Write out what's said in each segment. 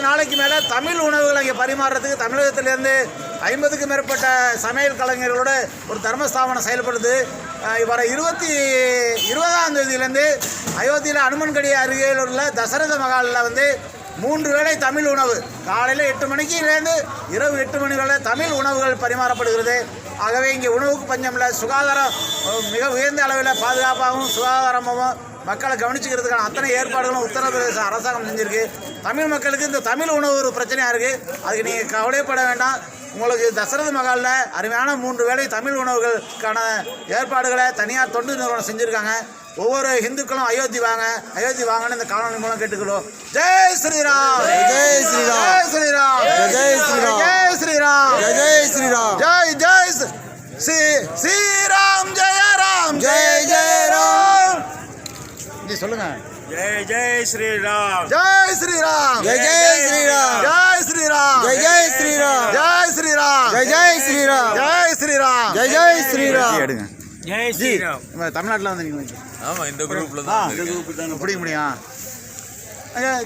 ஐம்பது நாளைக்கு மேலே தமிழ் உணவுகளை இங்கே பரிமாறுறதுக்கு தமிழகத்திலேருந்து ஐம்பதுக்கும் மேற்பட்ட சமையல் கலைஞர்களோட ஒரு தர்மஸ்தாபனம் செயல்படுது. வர இருபத்தி இருபதாம் தேதியிலேருந்து அயோத்தியில் அனுமன்கடி அருகில் உள்ள தசரத மகாலில் வந்து மூன்று வேளை தமிழ் உணவு காலையில் எட்டு மணிக்குலேருந்து இரவு எட்டு மணி வரை தமிழ் உணவுகள் பரிமாறப்படுகிறது. ஆகவே இங்கே உணவுக்கு பஞ்சம் இல்லை சுகாதாரம் மிக உயர்ந்த அளவில் பாதுகாப்பாகவும் சுகாதாரமாகவும் மக்களை கவனிச்சுக்கிறதுக்கான அத்தனை ஏற்பாடுகளும் உத்தரப்பிரதேச அரசாங்கம் செஞ்சிருக்கு. தமிழ் மக்களுக்கு இந்த தமிழ் உணவு ஒரு பிரச்சனையாக இருக்குது அதுக்கு நீங்கள் கவலைப்பட வேண்டாம். உங்களுக்கு தசரத மகாலில் அருமையான மூன்று வேளை தமிழ் உணவுகளுக்கான ஏற்பாடுகளை தனியார் தொண்டு நிறுவனம் செஞ்சுருக்காங்க. ஒவ்வொரு இந்துக்களும் அயோத்தி வாங்க அயோத்தி வாங்கன்னு இந்த காணொலி மூலம் கேட்டுக்கிறோம். ஜெய் ஸ்ரீராம்! ஜெய் ஸ்ரீராம். ஜெய் ஸ்ரீராம்! ஜெய் ஸ்ரீராம். ஜெய் ஸ்ரீராம்! ஜெய் ஜெய் ஸ்ரீராம்! ஜெய் ஜெய் ஸ்ரீ- ஸ்ரீ சொல்லுங்க ஜெய் ஜெய் ஸ்ரீராம் ஜெய் ஸ்ரீராம் ஜெய் ஜெய் ஸ்ரீராம் ஜெய் ஸ்ரீராம் ஜெய் ஜெய் ஸ்ரீராம் ஜெய் ஸ்ரீராம் ஜெய் ஜெய் ஸ்ரீராம் ஜெய் ஸ்ரீராம் ஜெய் ஜெய் ஸ்ரீராம் எடுங்க ஜெய் ஸ்ரீராம் தமிழ்நாட்டில் வந்து நீங்கள் ஆமா இந்த குரூப்ல ஆ தான் பிடிக்க முடியும்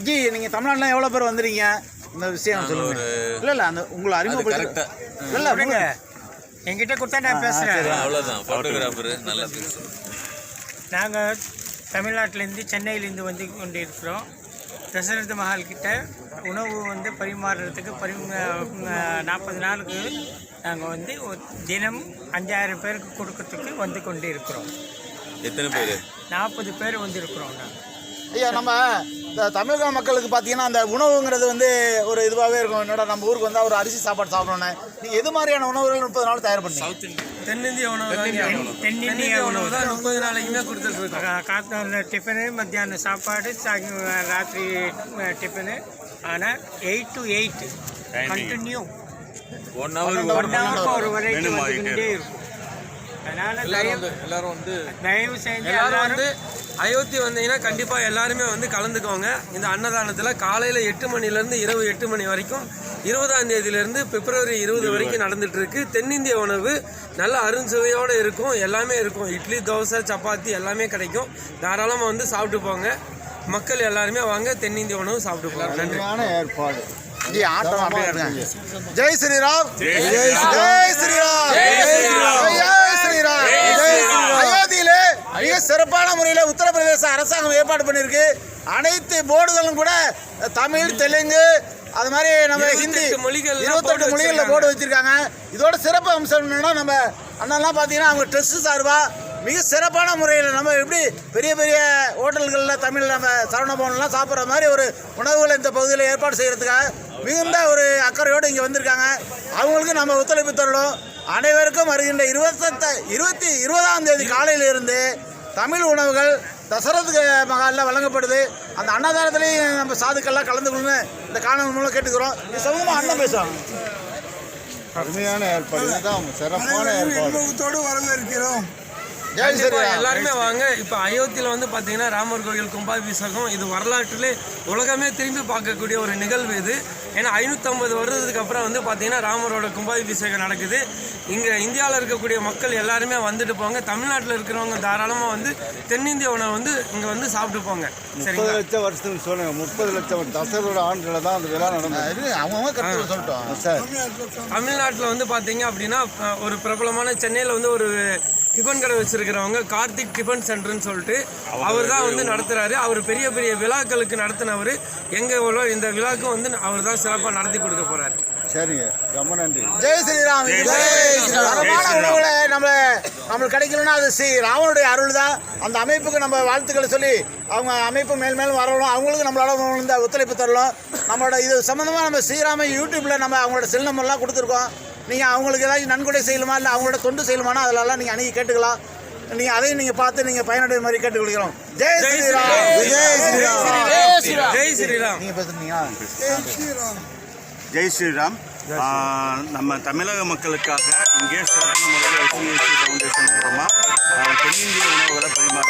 ஜி நீங்கள் தமிழ்நாட்டில் எவ்வளோ பேர் வந்துறீங்க இந்த விஷயம் சொல்லுங்க இல்லை இல்லை அந்த உங்களை அறிமுகப்படுத்த இல்லை கொடுங்க என்கிட்ட கொடுத்தா நான் பேசுகிறேன் அவ்வளவுதான் போட்டோகிராஃபர் நல்லா பேசுறோம் நாங்கள் தமிழ்நாட்டிலேருந்து சென்னையிலேருந்து வந்து கொண்டு இருக்கிறோம் தசரத மஹால் கிட்ட உணவு வந்து பரிமாறுறதுக்கு பரி நாற்பது நாளுக்கு நாங்கள் வந்து ஒரு தினம் அஞ்சாயிரம் பேருக்கு கொடுக்கறதுக்கு வந்து கொண்டு இருக்கிறோம் எத்தனை பேரு? நாற்பது பேர் வந்து இருக்கிறோம் நாங்கள் ஐயா நம்ம இந்த தமிழக மக்களுக்கு பார்த்தீங்கன்னா அந்த உணவுங்கிறது வந்து ஒரு இதுவாகவே இருக்கும். என்னடா நம்ம ஊருக்கு வந்தால் ஒரு அரிசி சாப்பாடு சாப்பிடணும்னு. நீங்கள் எது மாதிரியான உணவுகள் முப்பது நாள் தயார் பண்ணீங்க? தென்னிந்திய உணவு தான் தென்னிந்திய உணவு. தான் முப்பது நாளைக்குமே கொடுத்துட்டு இருக்கோம் காத்தால டிஃபனு மத்தியானம் சாப்பாடு சாயங்க ராத்திரி டிஃபனு ஆனால் eight to eight continue one hour one ஹவருக்கு ஒரு இருக்கும். அதனால தயவு எல்லாரும் வந்து தயவு செஞ்சு எல்லாரும் வந்து அயோத்தி வந்தீங்கன்னா கண்டிப்பா எல்லாருமே வந்து கலந்துக்கோங்க. இந்த அன்னதானத்துல காலையில எட்டு மணில இருந்து இரவு எட்டு மணி வரைக்கும் இருபதாம் தேதியில இருந்து பிப்ரவரி இருபது வரைக்கும் நடந்துட்டு இருக்கு தென்னிந்திய உணவு நல்ல அருஞ்சுவையோட இருக்கும் எல்லாமே இருக்கும். இட்லி தோசை சப்பாத்தி எல்லாமே கிடைக்கும். தாராளமா வந்து சாப்பிட்டு போங்க. மக்கள் எல்லாருமே வாங்க தென்னிந்திய உணவு சாப்பிட்டு போங்க. நன்றி. ஏற்பாடு. ஜி ஆட்டம் அப்படியே இருங்க. ஜெய் ஸ்ரீராம். ஜெய் ஜெய் ஸ்ரீராம். ஜெய் ஸ்ரீராம். ஜெய் ஸ்ரீராம் ஜெய் ஸ்ரீராம். அயோத்தியிலே மிக சிறப்பான முறையில் உத்தரப்பிரதேச அரசாங்கம் ஏற்பாடு பண்ணியிருக்கு. அனைத்து போர்டுகளும் கூட தமிழ் தெலுங்கு அது மாதிரி நம்ம ஹிந்தி 28 மொழிகள்ல இருபத்தெட்டு மொழிகளில். போர்டு வச்சிருக்காங்க. இதோட சிறப்பு அம்சம் என்னன்னா நம்ம அண்ணன்லாம் பார்த்தீங்கன்னா அவங்க ட்ரெஸ்ஸு சார்பா மிக சிறப்பான முறையில் நம்ம எப்படி பெரிய பெரிய ஹோட்டல்களில் தமிழ் நம்ம சரவணபவன்லாம் சாப்பிட்ற மாதிரி ஒரு உணவுகளை இந்த பகுதியில் ஏற்பாடு செய்கிறதுக்காக மிகுந்த ஒரு அக்கறையோடு இங்கே வந்திருக்காங்க. அவங்களுக்கு நம்ம ஒத்துழைப்பு தரணும். அனைவருக்கும் வருகின்ற இருபத்தத்த இருபத்தி இருபதாம் தேதி காலையிலிருந்து தமிழ் உணவுகள் தசரத் மகாலில் வழங்கப்படுது. அந்த அன்னதானத்துலேயும் நம்ம சாதுக்கள்லாம் கலந்துக்கணும்னு இந்த காணொலி மூலம் கேட்டுக்கிறோம். இது சமூகமாக அண்ணன் பேசுவாங்க. அருமையான ஏற்பாடு. இதுதான் சிறப்பான ஏற்பாடு. ஸ்ரீராம் எல்லாருமே வாங்க. இப்போ அயோத்தியில் வந்து பார்த்தீங்கன்னா ராமர் கோயில் கும்பாபிஷேகம் இது வரலாற்றிலே உலகமே திரும்பி பார்க்கக்கூடிய ஒரு நிகழ்வு இது. ஏன்னா ஐநூற்றம்பது வருடத்துக்கு அப்புறம் வந்து பார்த்தீங்கன்னா ராமரோட கும்பாபிஷேகம் நடக்குது. இங்கே இந்தியாவில் இருக்கக்கூடிய மக்கள் எல்லாருமே வந்துட்டு போங்க. தமிழ்நாட்டில் இருக்கிறவங்க தாராளமாக வந்து தென்னிந்திய உணவு வந்து இங்கே வந்து சாப்பிட்டு போங்க. முப்பது லட்சம் வருஷத்துக்கு சொல்லுங்க. முப்பது லட்சம் தசரோட ஆண்டுல தான் அந்த விழா நடந்தது. அவங்க சொல்லட்டும் சார். தமிழ்நாட்டில் வந்து பார்த்தீங்க அப்படின்னா ஒரு பிரபலமான சென்னையில் வந்து ஒரு டிஃபன் கடை வச்சிருக்கிறவங்க கார்த்திக் டிஃபன் சென்டர்னு சொல்லிட்டு அவர் தான் வந்து நடத்துறாரு. அவர் பெரிய பெரிய விழாக்களுக்கு நடத்தினவர். எங்க உள்ள இந்த விழாக்கு வந்து அவர் தான் சிறப்பாக நடத்தி கொடுக்க போறாரு. சரிங்க. ரொம்ப நன்றி. ஜெய் ஸ்ரீராம். ஜெய் ஸ்ரீராம். தரமான உணவுகளை நம்ம நம்மளுக்கு கிடைக்கலன்னா அது ஸ்ரீ ராமனுடைய அருள் தான். அந்த அமைப்புக்கு நம்ம வாழ்த்துக்களை சொல்லி அவங்க அமைப்பு மேல் மேலும் வரணும். அவங்களுக்கு நம்மளால இந்த ஒத்துழைப்பு தரலாம் நம்மளோட இது சம்மந்தமாக நம்ம ஸ்ரீராம யூடியூப்பில் நம்ம அவங்களோட செல் நம்பர்லாம் கொடுத்துருக்கோம். நீங்கள் அவங்களுக்கு ஏதாச்சும் நன்கொடை செய்யணுமா இல்லை அவங்களோட தொண்டு செய்யணுமானா அதிலெல்லாம் நீங்கள் அணுகி கேட்டுக்கலாம். நீங்கள் அதையும் நீங்கள் பார்த்து நீங்கள் பயனடைய மாதிரி கேட்டுக்கொள்கிறோம். ஜெய் ஜெய் ஸ்ரீராம். ஜெய் ஸ்ரீராம். ஜெய் ஸ்ரீராம். நீங்கள் பேசுறீங்களா? ஜெய் ஸ்ரீராம். நம்ம தமிழக மக்களுக்காக இங்கே சிறப்பான முறையில் ஃபவுண்டேஷன் மூலமாக தென்னிந்திய உணவுகளை பரிமாற